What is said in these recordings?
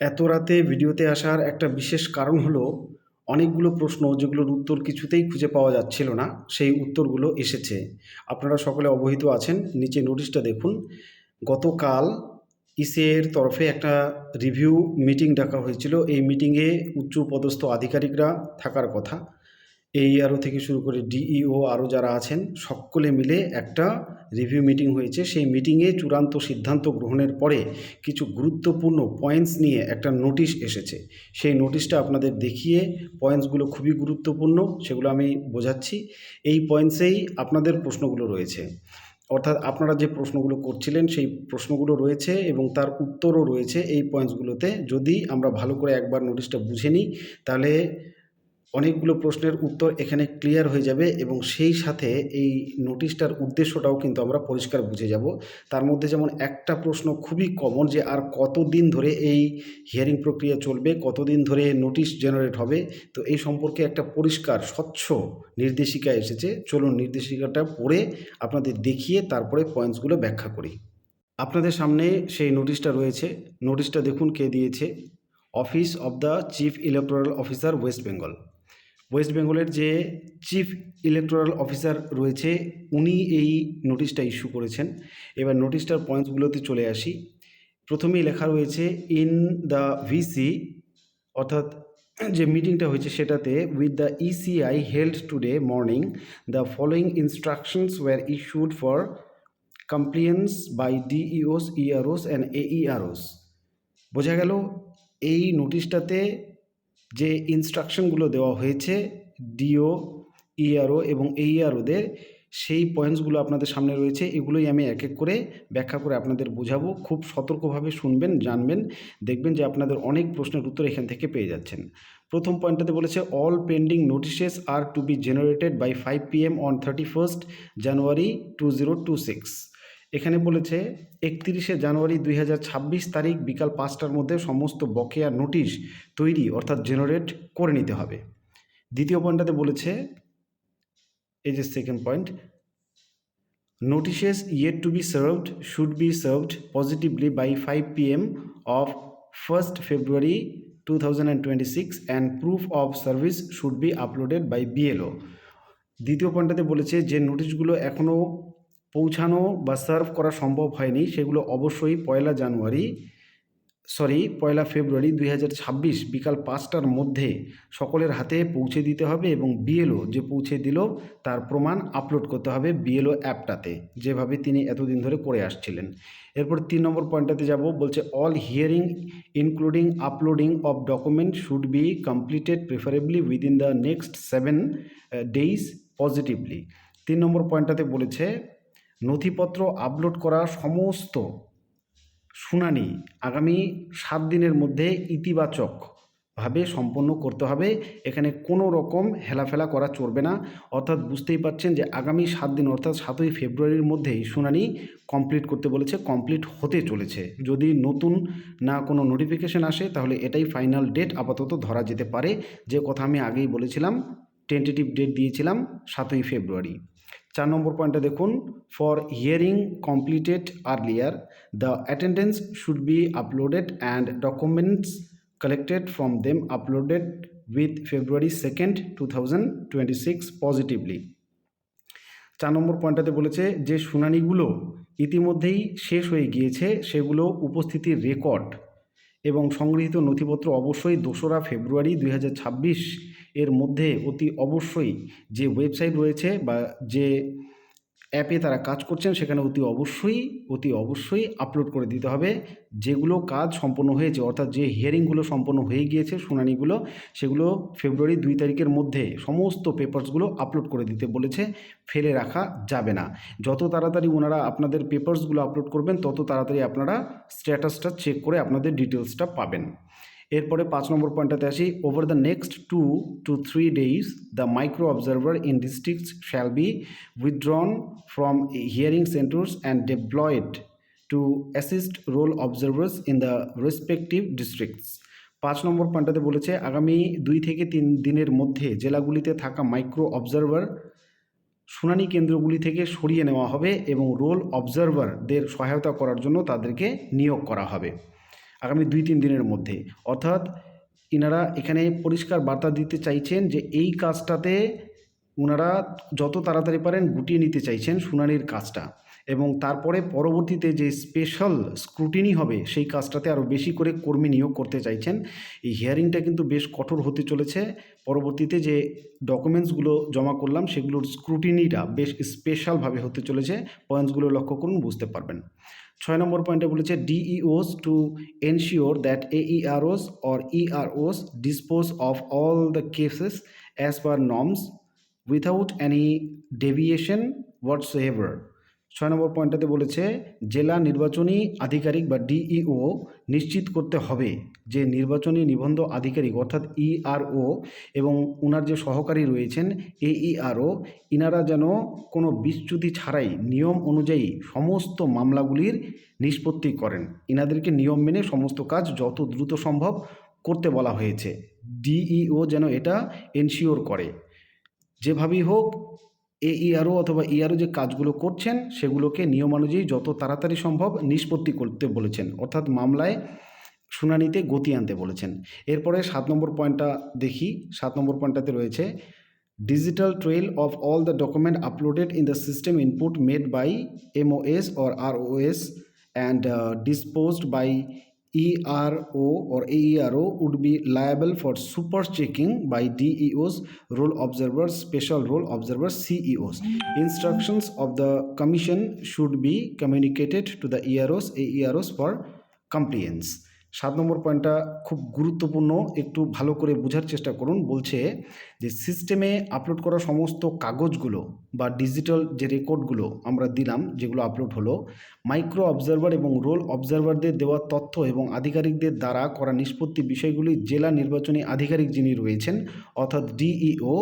এত রাতে ভিডিওতে আসার একটা বিশেষ কারণ হলো অনেকগুলো প্রশ্ন যেগুলোর উত্তর কিছুতেই খুঁজে পাওয়া যাচ্ছিল না, সেই উত্তরগুলো এসেছে। আপনারা সকলে অবহিত আছেন, নিচে নোটিশটা দেখুন। গতকাল ইসিএর তরফে একটা রিভিউ মিটিং ডাকা হয়েছিল। এই মিটিংয়ে উচ্চ পদস্থ আধিকারিকরা থাকার কথা। এই আরও থেকে শুরু করে ডিইও আরও যারা আছেন, সকলে মিলে একটা রিভিউ মিটিং হয়েছে। সেই মিটিংয়ে চূড়ান্ত সিদ্ধান্ত গ্রহণের পরে কিছু গুরুত্বপূর্ণ পয়েন্টস নিয়ে একটা নোটিশ এসেছে। সেই নোটিশটা আপনাদের দেখিয়ে পয়েন্টসগুলো খুবই গুরুত্বপূর্ণ, সেগুলো আমি বোঝাচ্ছি। এই পয়েন্টসেই আপনাদের প্রশ্নগুলো রয়েছে। অর্থাৎ আপনারা যে প্রশ্নগুলো করছিলেন, সেই প্রশ্নগুলো রয়েছে এবং তার উত্তরও রয়েছে এই পয়েন্টসগুলোতে যদি আমরা ভালো করে একবার নোটিশটা বুঝে নিই, তাহলে অনেকগুলো প্রশ্নের উত্তর এখানে ক্লিয়ার হয়ে যাবে এবং সেই সাথে এই নোটিশটার উদ্দেশ্যটাও কিন্তু আমরা পরিষ্কার বুঝে যাব। তার মধ্যে যেমন একটা প্রশ্ন খুবই কমন যে আর কতদিন ধরে এই হিয়ারিং প্রক্রিয়া চলবে, কতদিন ধরে নোটিশ জেনারেট হবে, তো এই সম্পর্কে একটা পরিষ্কার, স্বচ্ছ নির্দেশিকা এসেছে। চলুন নির্দেশিকাটা পড়ে আপনাদের দেখিয়ে তারপরে পয়েন্টসগুলো ব্যাখ্যা করি। আপনাদের সামনে সেই নোটিশটা রয়েছে। নোটিশটা দেখুন কে দিয়েছে। Office of the chief electoral officer West Bengal. West বেঙ্গলের যে চিফ ইলেকটোরাল অফিসার রয়েছে, উনি এই নোটিশটা ইস্যু করেছেন। এবার নোটিশটার পয়েন্টসগুলোতে চলে আসি। প্রথমেই লেখা রয়েছে, ইন দ্য ভিসি, অর্থাৎ যে মিটিংটা হয়েছে সেটাতে, with the ECI held today morning, the following instructions were issued for compliance by DEOs, EROs and AEROs. বোঝা গেল, এই নোটিশটাতে যে ইনস্ট্রাকশনগুলো দেওয়া হয়েছে ডিও ইআরও এবং এইআরওদের সেই পয়েন্টসগুলো আপনাদের সামনে রয়েছে, এগুলোই আমি এক এক করে ব্যাখ্যা করে আপনাদের বোঝাবো। খুব সতর্কভাবে শুনবেন, জানবেন, দেখবেন যে আপনাদের অনেক প্রশ্নের উত্তর এখান থেকে পেয়ে যাচ্ছেন। প্রথম পয়েন্টটাতে বলেছে all pending notices are to be generated by five p m on thirty first January two zero two six এখানে বলেছে, একত্রিশে জানুয়ারি দুই হাজার ছাব্বিশ তারিখ বিকাল পাঁচটার মধ্যে সমস্ত বকেয়া নোটিশ তৈরি অর্থাৎ জেনারেট করে নিতে হবে। দ্বিতীয় পয়েন্টটাতে বলেছে, এই যে second point notices yet to be served should be served positively by five p m of first February two thousand and twenty six and proof of service should be uploaded by BLO দ্বিতীয় পয়েন্টটাতে বলেছে, যে নোটিশগুলো এখনও পৌঁছানো বা serve করা সম্ভব হয়নি, সেগুলো অবশ্যই পয়লা জানুয়ারি সরি পয়লা ফেব্রুয়ারি দুই হাজার ছাব্বিশ বিকাল পাঁচটার মধ্যে সকলের হাতে পৌঁছে দিতে হবে এবং বিএলও যে পৌঁছে দিল, তার প্রমাণ আপলোড করতে হবে বিএলও অ্যাপটাতে যেভাবে তিনি এতদিন ধরে করে আসছিলেন। এরপর তিন নম্বর পয়েন্টটাতে যাব, বলছে all hearing including uploading of document should be completed preferably within the next seven days positively তিন নম্বর পয়েন্টটাতে বলেছে নথিপত্র আপলোড করা সমস্ত শুনানি আগামী সাত দিনের মধ্যে ইতিবাচকভাবে সম্পন্ন করতে হবে। এখানে কোনো রকম হেলাফেলা করা চলবে না। অর্থাৎ বুঝতেই পারছেন যে আগামী সাত দিন, অর্থাৎ সাতই ফেব্রুয়ারির মধ্যেই শুনানি কমপ্লিট করতে বলেছে কমপ্লিট হতে চলেছে। যদি নতুন না কোনো নোটিফিকেশন আসে, তাহলে এটাই ফাইনাল ডেট আপাতত ধরা যেতে পারে। যে কথা আমি আগেই বলেছিলাম টেন্টেটিভ ডেট দিয়েছিলাম সাতই ফেব্রুয়ারি। চার নম্বর পয়েন্টে দেখুন for hearing completed earlier the attendance should be uploaded and documents collected from them uploaded with February second two thousand twenty six positively চার নম্বর পয়েন্টটাতে বলেছে যে শুনানিগুলো ইতিমধ্যেই শেষ হয়ে গিয়েছে, সেগুলো উপস্থিতির রেকর্ড এবং সংগৃহীত নথিপত্র অবশ্যই দোসরা ফেব্রুয়ারি দুই হাজার ছাব্বিশ এর মধ্যে অতি অবশ্যই যে ওয়েবসাইট রয়েছে বা যে অ্যাপে তারা কাজ করছেন, সেখানে অতি অবশ্যই অতি অবশ্যই আপলোড করে দিতে হবে। যেগুলো কাজ সম্পন্ন হয়েছে, অর্থাৎ যে হিয়ারিংগুলো সম্পন্ন হয়ে গিয়েছে, শুনানিগুলো, সেগুলো ফেব্রুয়ারি দুই তারিখের মধ্যে সমস্ত পেপার্সগুলো আপলোড করে দিতে বলেছে, ফেলে রাখা যাবে না। যত তাড়াতাড়ি ওনারা আপনাদের পেপার্সগুলো আপলোড করবেন, তত তাড়াতাড়ি আপনারা স্ট্যাটাসটা চেক করে আপনাদের ডিটেলসটা পাবেন। এরপরে পাঁচ নম্বর পয়েন্টটাতে আসি। Over the next two two three days the micro observer in districts shall be withdrawn from hearing centres and deployed to assist roll observers in the respective districts পাঁচ নম্বর পয়েন্টটাতে বলেছে, আগামী দুই থেকে তিন দিনের মধ্যে জেলাগুলিতে থাকা মাইক্রো অবজারভার শুনানি কেন্দ্রগুলি থেকে সরিয়ে নেওয়া হবে এবং রোল অবজারভারদের সহায়তা করার জন্য তাদেরকে নিয়োগ করা হবে। আগামী দুই তিন দিনের মধ্যে। অর্থাৎ ইনারা এখানে পরিষ্কার বার্তা দিতে চাইছেন যে এই কাজটাতে ওনারা যত তাড়াতাড়ি পারেন গুটিয়ে নিতে চাইছেন শুনানির কাজটা। এবং তারপরে পরবর্তীতে যে স্পেশাল স্ক্রুটিনি হবে, সেই কাজটাতে আরও বেশি করে কর্মী নিয়োগ করতে চাইছেন। এই হিয়ারিংটা কিন্তু বেশ কঠোর হতে চলেছে। পরবর্তীতে যে ডকুমেন্টসগুলো জমা করলাম, সেগুলোর স্ক্রুটিনিটা বেশ স্পেশালভাবে হতে চলেছে। পয়েন্টসগুলো লক্ষ্য করুন, বুঝতে পারবেন। ছয় নম্বর পয়েন্টে বলেছে DEOs to ensure that a AEROs or EROs dispose of all the cases as per norms without any deviation whatsoever ছয় নম্বর পয়েন্টটাতে বলেছে, জেলা নির্বাচনী আধিকারিক বা ডিইও নিশ্চিত করতে হবে যে নির্বাচনী নিবন্ধ আধিকারিক অর্থাৎ ইআরও এবং ওনার যে সহকারী রয়েছেন এইআরও ইনারা যেন কোনো বিচ্যুতি ছাড়াই নিয়ম অনুযায়ী সমস্ত মামলাগুলির নিষ্পত্তি করেন। ইনাদেরকে নিয়ম মেনে সমস্ত কাজ যত দ্রুত সম্ভব করতে বলা হয়েছে। ডিইও যেন এটা এনশিওর করে। যেভাবেই হোক এইআরও অথবা ইআরও যে কাজগুলো করছেন, সেগুলোকে নিয়মানুযায়ী যত তাড়াতাড়ি সম্ভব নিষ্পত্তি করতে বলেছেন। অর্থাৎ মামলায় শুনানিতে গতি আনতে বলেছেন। এরপরে সাত নম্বর পয়েন্টটা দেখি। সাত নম্বর পয়েন্টটাতে রয়েছে digital trail of all the document uploaded in the system input made by MOs or ROs and disposed by ERO or AERO would be liable for super checking by DEOs, role observers, special role observers, CEOs. Instructions of the commission should be communicated to the EROs, AEROs for compliance. সাত নম্বর পয়েন্টটা খুব গুরুত্বপূর্ণ, একটু ভালো করে বোঝার চেষ্টা করুন। বলছে যে সিস্টেমে আপলোড করা সমস্ত কাগজগুলো বা ডিজিটাল যে রেকর্ডগুলো আমরা দিলাম, যেগুলো আপলোড হলো মাইক্রো অবজারভার এবং রোল অবজারভারদের দেওয়া তথ্য এবং আধিকারিকদের দ্বারা করা নিষ্পত্তি বিষয়গুলি জেলা নির্বাচনী আধিকারিক যিনি রয়েছেন, অর্থাৎ ডিইও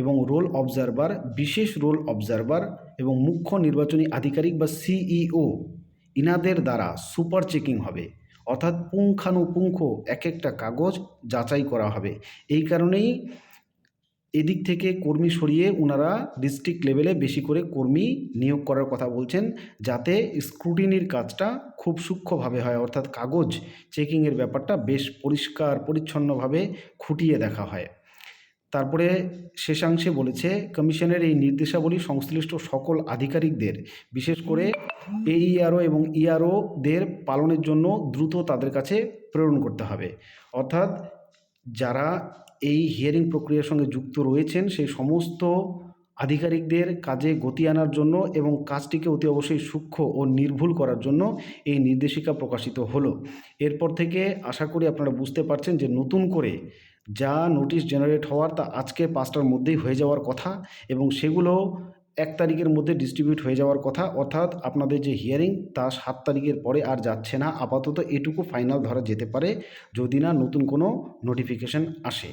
এবং রোল অবজারভার বিশেষ রোল অবজারভার এবং মুখ্য নির্বাচনী আধিকারিক বা সিইও ইনাদের দ্বারা সুপার চেকিং হবে। অর্থাৎ পুঙ্খানুপুঙ্খ এক একটা কাগজ যাচাই করা হবে। এই কারণেই এদিক থেকে কর্মী সরিয়ে ওনারা ডিস্ট্রিক্ট লেভেলে বেশি করে কর্মী নিয়োগ করার কথা বলছেন, যাতে স্ক্রুটিনির কাজটা খুব সূক্ষ্মভাবে হয়। অর্থাৎ কাগজ চেকিংয়ের ব্যাপারটা বেশ পরিষ্কার, পরিচ্ছন্নভাবে খুঁটিয়ে দেখা হয়। তারপরে শেষাংশে বলেছে, কমিশনের এই নির্দেশাবলী সংশ্লিষ্ট সকল আধিকারিকদের, বিশেষ করে এইআরও এবং ইআরওদের পালনের জন্য দ্রুত তাদের কাছে প্রেরণ করতে হবে। অর্থাৎ যারা এই হিয়ারিং প্রক্রিয়ার সঙ্গে যুক্ত রয়েছেন, সেই সমস্ত আধিকারিকদের কাজে গতি আনার জন্য এবং কাজটিকে অতি অবশ্যই সূক্ষ্ম ও নির্ভুল করার জন্য এই নির্দেশিকা প্রকাশিত হলো। এরপর থেকে আশা করি আপনারা বুঝতে পারছেন যে নতুন করে যা নোটিশ জেনারেট হওয়ার তা আজকে পাঁচটার মধ্যেই হয়ে যাওয়ার কথা এবং সেগুলো এক তারিখের মধ্যে ডিস্ট্রিবিউট হয়ে যাওয়ার কথা। অর্থাৎ আপনাদের যে হিয়ারিং তা সাত তারিখের পরে আর যাচ্ছে না। আপাতত এটুকু ফাইনাল ধরা যেতে পারে। যদি না, নতুন কোনো নোটিফিকেশন আসে।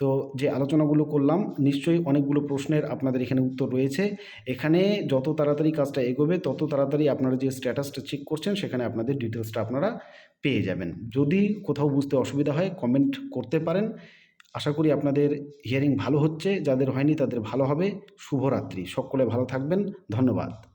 তো যে আলোচনাগুলো করলাম, নিশ্চয়ই অনেকগুলো প্রশ্নের আপনাদের এখানে উত্তর রয়েছে। এখানে যত তাড়াতাড়ি কাজটা এগোবে, তত তাড়াতাড়ি আপনারা যে স্ট্যাটাসটা চেক করছেন, সেখানে আপনাদের ডিটেলসটা আপনারা পেয়ে যাবেন। যদি কোথাও বুঝতে অসুবিধা হয় কমেন্ট করতে পারেন। আশা করি আপনাদের হিয়ারিং ভালো হচ্ছে। যাদের হয়নি, তাদের ভালো হবে। শুভরাত্রি। সকলে ভালো থাকবেন। ধন্যবাদ।